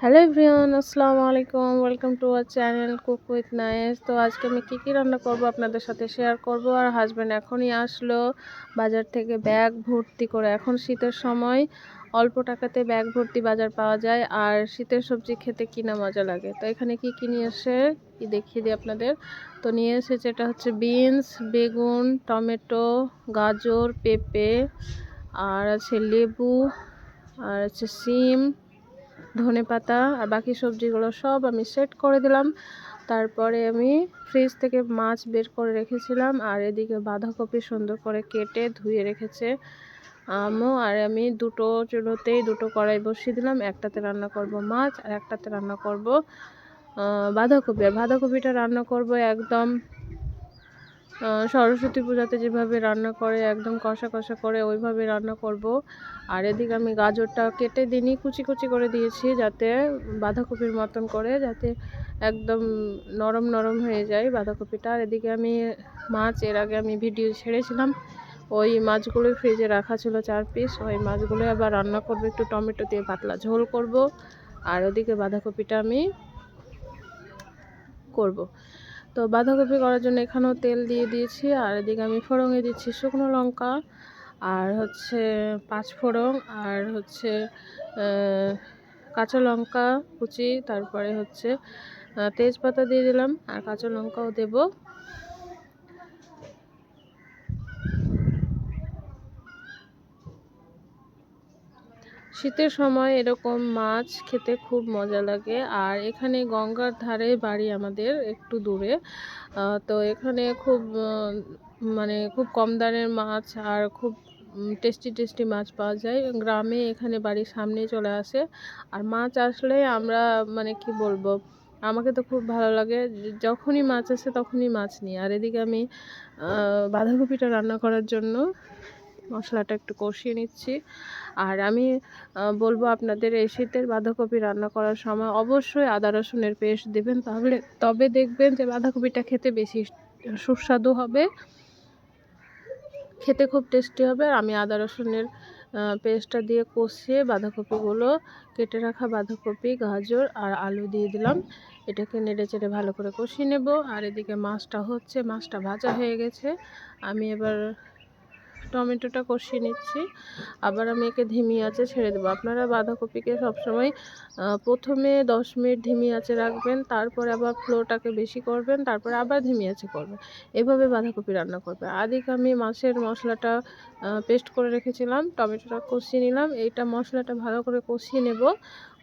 Hello everyone, আসসালামু আলাইকুম। Welcome to our channel cook with nice তো আজকে আমি কী কী রান্না করব আপনাদের সাথে শেয়ার করব। আর হাজব্যান্ড এখনই আসলো বাজার থেকে ব্যাগ ভর্তি করে। এখন শীতের সময় অল্প টাকাতে ব্যাগ ভর্তি বাজার পাওয়া যায়। আর শীতের সবজি খেতে কিনা মজা লাগে। তো এখানে কি কি নিয়ে এসে কি দেখিয়ে দিই আপনাদের? তো নিয়ে এসেছে এটা হচ্ছে বিনস বেগুন, টমেটো, গাজর, পেঁপে, আর আছে লেবু, আর আছে সিম ধনে পাতা আর বাকি সবজিগুলো সব আমি সেট করে দিলাম। তারপরে আমি ফ্রিজ থেকে মাছ বের করে রেখেছিলাম আর এদিকে বাঁধাকপি সুন্দর করে কেটে ধুয়ে রেখেছে আমও আর আমি দুটো চুলোতেই দুটো কড়াই বসিয়ে দিলাম, একটাতে রান্না করব মাছ আর একটাতে রান্না করব বাঁধাকপি। আর বাঁধাকপিটা রান্না করব একদম সরস্বতী পূজাতে যেভাবে রান্না করে, একদম কষা কষা করে ওইভাবে রান্না করব। আর এদিকে আমি গাজরটা কেটে দিনই কুচি কুচি করে দিয়েছি যাতে বাঁধাকপির মতন করে যাতে একদম নরম নরম হয়ে যায় বাঁধাকপিটা। আর এদিকে আমি মাছ, এর আগে আমি ভিডিও ছেড়েছিলাম, ওই মাছগুলো ফ্রিজে রাখা ছিল চার পিস ওই মাছগুলো আবার রান্না করব, একটু টমেটো দিয়ে পাতলা ঝোল করব। আর ওদিকে বাঁধাকপিটা আমি করব। তো বাঁধাকপি করার জন্য এখানেও তেল দিয়ে দিয়েছি, আর এদিকে আমি ফোড়ঙে দিচ্ছি শুকনো লঙ্কা, আর হচ্ছে পাঁচ ফোড়ন, আর হচ্ছে কাঁচা লঙ্কা কুচি, তারপরে হচ্ছে তেজপাতা দিয়ে দিলাম, আর কাঁচা লঙ্কাও দেবো। শীতের সময় এরকম মাছ খেতে খুব মজা লাগে। আর এখানে গঙ্গার ধারে বাড়ি আমাদের একটু দূরে। তো এখানে খুব মানে খুব কম দানের মাছ আর খুব টেস্টি টেস্টি মাছ পাওয়া যায়। গ্রামে এখানে বাড়ির সামনে চলে আসে। আর মাছ আসলে আমরা মানে কি বলব, আমাকে তো খুব ভালো লাগে। যখনই মাছ আসে তখনই মাছ নিই। আর এদিকে আমি বাঁধাকপিটা রান্না করার জন্য মশলাটা একটু কষিয়ে নিচ্ছি। আর আমি বলব আপনাদের এই শীতের বাঁধাকপি রান্না করার সময় অবশ্যই আদা রসুনের পেস্ট দেবেন তাহলে, তবে দেখবেন যে বাঁধাকপিটা খেতে বেশি সুস্বাদু হবে, খেতে খুব টেস্টি হবে। আর আমি আদা রসুনের পেস্টটা দিয়ে কষিয়ে বাঁধাকপিগুলো কেটে রাখা বাঁধাকপি, গাজর আর আলু দিয়ে দিলাম। এটাকে নেড়ে চেড়ে ভালো করে কষিয়ে নেব। আর এদিকে মাছটা হচ্ছে, মাছটা ভাজা হয়ে গেছে। আমি এবার টমেটোটা কষিয়ে নিচ্ছি। আবার আমি একে ধিমি আঁচে ছেড়ে দেবো। আপনারা বাঁধাকপিকে সবসময় প্রথমে দশ মিনিট ধিমি আঁচে রাখবেন, তারপরে আবার ফ্লোটাকে বেশি করবেন, তারপরে আবার ধিমি আঁচে করবেন। এভাবে বাঁধাকপি রান্না করবে আদিক আমি মাছের মশলাটা পেস্ট করে রেখেছিলাম, টমেটোটা কষিয়ে নিলাম। এইটা মশলাটা ভালো করে কষিয়ে নেব।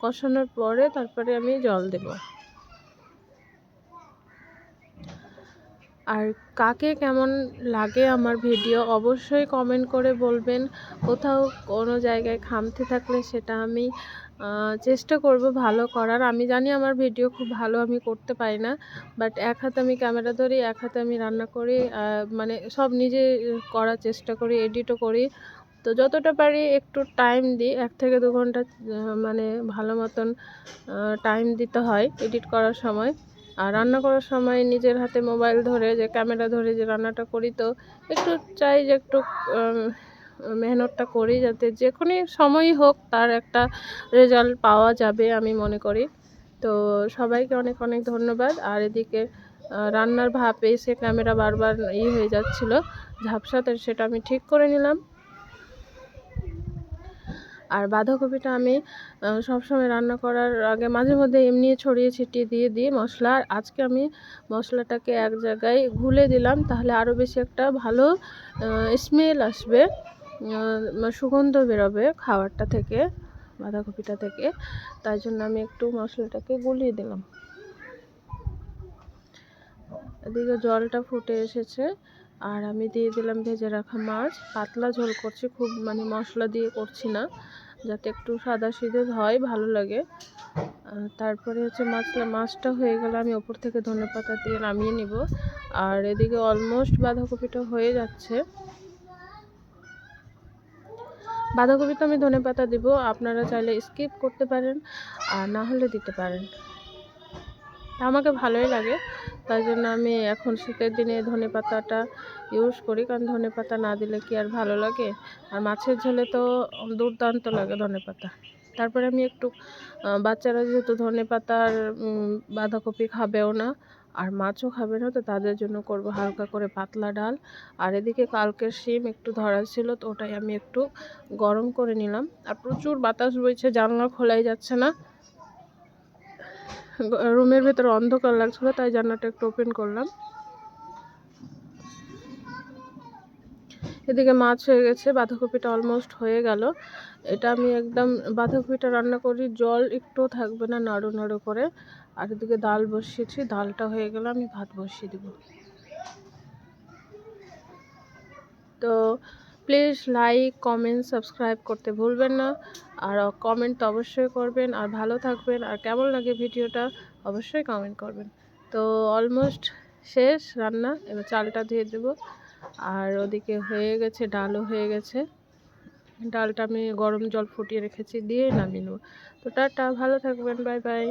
কষানোর পরে তারপরে আমি জল দেবো। আর কাকে কেমন লাগে আমার ভিডিও অবশ্যই কমেন্ট করে বলবেন। কোথাও কোনো জায়গায় খামতে থাকলে সেটা আমি চেষ্টা করব ভালো করার। আমি জানি আমার ভিডিও খুব ভালো আমি করতে পারি না বাট এক হাতে আমি ক্যামেরা ধরি, এক হাতে আমি রান্না করি মানে সব নিজে করার চেষ্টা করি এডিটও করি। তো যতটা পারি একটু টাইম দিই, এক থেকে দু ঘণ্টা মানে ভালো মতন টাইম দিতে হয় এডিট করার সময়। আর রান্না করার সময় নিজের হাতে মোবাইল ধরে যে ক্যামেরা ধরে যে রান্নাটা করি, তো একটু চাই যে একটু মেহনতটা করি যাতে যে কোনো সময়ই হোক তার একটা রেজাল্ট পাওয়া যাবে আমি মনে করি। তো সবাইকে অনেক অনেক ধন্যবাদ। আর এদিকে রান্নার ভাপ এসে ক্যামেরা বারবার ই হয়ে যাচ্ছিল ঝাপসাতে সেটা আমি ঠিক করে নিলাম। আর বাঁধাকপিটা আমি সবসময় রান্না করার আগে মাঝে মধ্যে এমনি ছড়িয়ে ছিটিয়ে দিয়ে দিই মশলা। আর আজকে আমি মশলাটাকে এক জায়গায় ঘুলে দিলাম, তাহলে আরও বেশি একটা ভালো স্মেল আসবে সুগন্ধ বেরোবে খাবারটা থেকে, বাঁধাকপিটা থেকে। তাই জন্য আমি একটু মশলাটাকে গুলিয়ে দিলাম। এদিকে জলটা ফুটে এসেছে, আর আমি দিয়ে দিলাম ভেজে রাখা মাছ। পাতলা ঝোল করছি, খুব মানে মশলা দিয়ে করছি না। যাতে একটু সাদা সিধে হয়, ভালো লাগে। তারপরে হচ্ছে মাছটা মাছটা হয়ে গেলে আমি ওপর থেকে ধনে পাতা দিয়ে নামিয়ে নিব। আর এদিকে অলমোস্ট বাঁধাকপিটা হয়ে যাচ্ছে। বাঁধাকপিতে আমি ধনে পাতা দিব, আপনারা চাইলে স্কিপ করতে পারেন, আর না হলে দিতে পারেন। আমাকে ভালোই লাগে। তাই জন্য আমি এখন শীতের দিনে ধনে পাতাটা ইউজ করি, কারণ ধনে পাতা না দিলে কি আর ভালো লাগে? আর মাছের ঝোলে তো দুর্দান্ত লাগে ধনে পাতা। তারপরে আমি একটু বাচ্চারা যেহেতু ধনে পাতার বাঁধাকপি খাবেও না, আর মাছও খাবে না, তো তাদের জন্য করব হালকা করে পাতলা ডাল। আর এদিকে কালকের শিম একটু ধরা ছিল, তো ওটাই আমি একটু গরম করে নিলাম। আর প্রচুর বাতাস বইছে, জানলা খোলাই যাচ্ছে না। রুমের ভেতরে অন্ধকার লাগছিল, তাই জানলাটা একটু ওপেন করলাম। এদিকে মাছ হয়ে গেছে, বাঁধাকপিটা অলমোস্ট হয়ে গেল। এটা আমি একদম বাঁধাকপিটা রান্না করি, জল একটুও থাকবে না নাড়ু নাড়ু করে। আর এদিকে ডাল বসিয়েছি, ডালটা হয়ে গেলে আমি ভাত বসিয়ে দেবো। তো প্লিজ লাইক, কমেন্ট, সাবস্ক্রাইব করতে ভুলবেন না। আর কমেন্ট তো অবশ্যই করবেন। আর ভালো থাকবেন। আর কেমন লাগে ভিডিওটা অবশ্যই কমেন্ট করবেন। তো অলমোস্ট শেষ রান্না। এবার চালটা দিয়ে দেবো। আর ওদিকে হয়ে গেছে, ডালও হয়ে গেছে। ডালটা আমি গরম জল ফুটিয়ে রেখেছি, দিয়ে নামিয়ে নেব। তো টাটা, ভালো থাকবেন, বাই বাই।